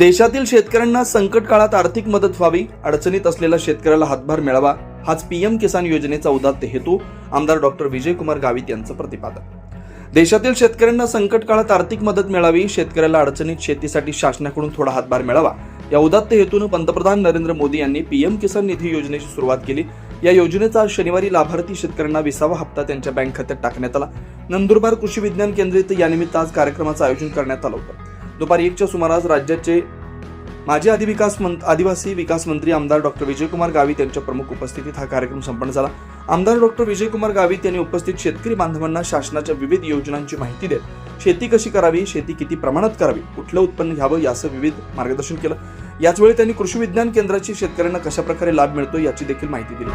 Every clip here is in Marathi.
देशातील शेतकऱ्यांना संकट काळात आर्थिक मदत व्हावी अडचणीत असलेल्या शेतकऱ्याला हातभार मिळावा हाच पीएम किसान योजनेचा उदात्त हेतू आमदार डॉक्टर विजयकुमार गावित यांचं प्रतिपादन. देशातील शेतकऱ्यांना संकट काळात आर्थिक मदत मिळावी शेतकऱ्याला अडचणीत शेतीसाठी शासनाकडून थोडा हातभार मिळावा या उदात्त हेतून पंतप्रधान नरेंद्र मोदी यांनी पीएम किसान निधी योजनेची सुरुवात केली. या योजनेचा आज शनिवारी लाभार्थी शेतकऱ्यांना विसावा हप्ता त्यांच्या बँक खात्यात टाकण्यात आला. नंदुरबार कृषी विज्ञान केंद्रित यानिमित्त आज कार्यक्रमाचं आयोजन करण्यात आलं होतं. दुपारी एकच्या सुमारास राज्याचे माजी आदिविकास मंत आदिवासी विकास मंत्री आमदार डॉक्टर विजयकुमार गावित यांच्या प्रमुख उपस्थितीत हा कार्यक्रम संपन्न झाला. आमदार डॉक्टर विजयकुमार गावित यांनी उपस्थित शेतकरी बांधवांना शासनाच्या विविध योजनांची माहिती देत शेती कशी करावी शेती किती प्रमाणात करावी कुठलं उत्पन्न घ्यावं याचं विविध मार्गदर्शन केलं. याचवेळी त्यांनी कृषी विज्ञान केंद्राची शेतकऱ्यांना कशा प्रकारे लाभ मिळतो याची देखील माहिती दिली.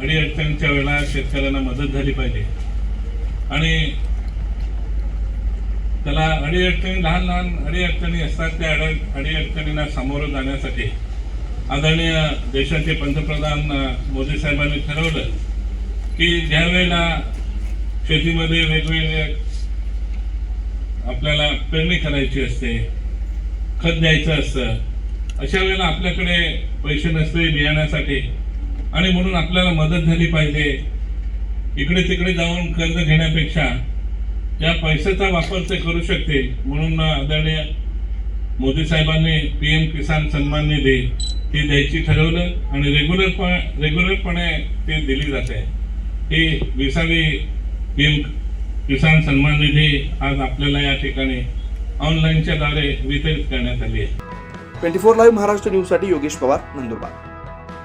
आणि अडचणीच्या वेळेला शेतकऱ्यांना मदत झाली पाहिजे. आणि त्याला अडीअडचणी लहान लहान अडीअडचणी असतात त्या अड अडी सामोरं जाण्यासाठी. आदरणीय देशाचे पंतप्रधान मोदी साहेबांनी ठरवलं की ज्या वेळेला शेतीमध्ये वेगवेगळे आपल्याला पेरणी करायची असते खत द्यायचं असतं अशा वेळेला आपल्याकडे पैसे नसते बियाण्यासाठी. आणि म्हणून आपल्याला मदत झाली पाहिजे. इकडे तिकडे जाऊन कर्ज घेण्यापेक्षा या पैशाचा वापर ते करू शकते म्हणून आदरणीय मोदी साहेबांनी पी एम किसान सन्मान निधी ती द्यायची ठरवलं आणि रेग्युलर रेग्युलरपणे ती दिली जाते ही विसावी पी एम किसान सन्मान निधी आज आपल्याला या ठिकाणी ऑनलाईनच्या द्वारे वितरित करण्यात आली आहे. ट्वेंटी फोर लाईव्ह महाराष्ट्र न्यूजसाठी योगेश पवार नंदुरबार.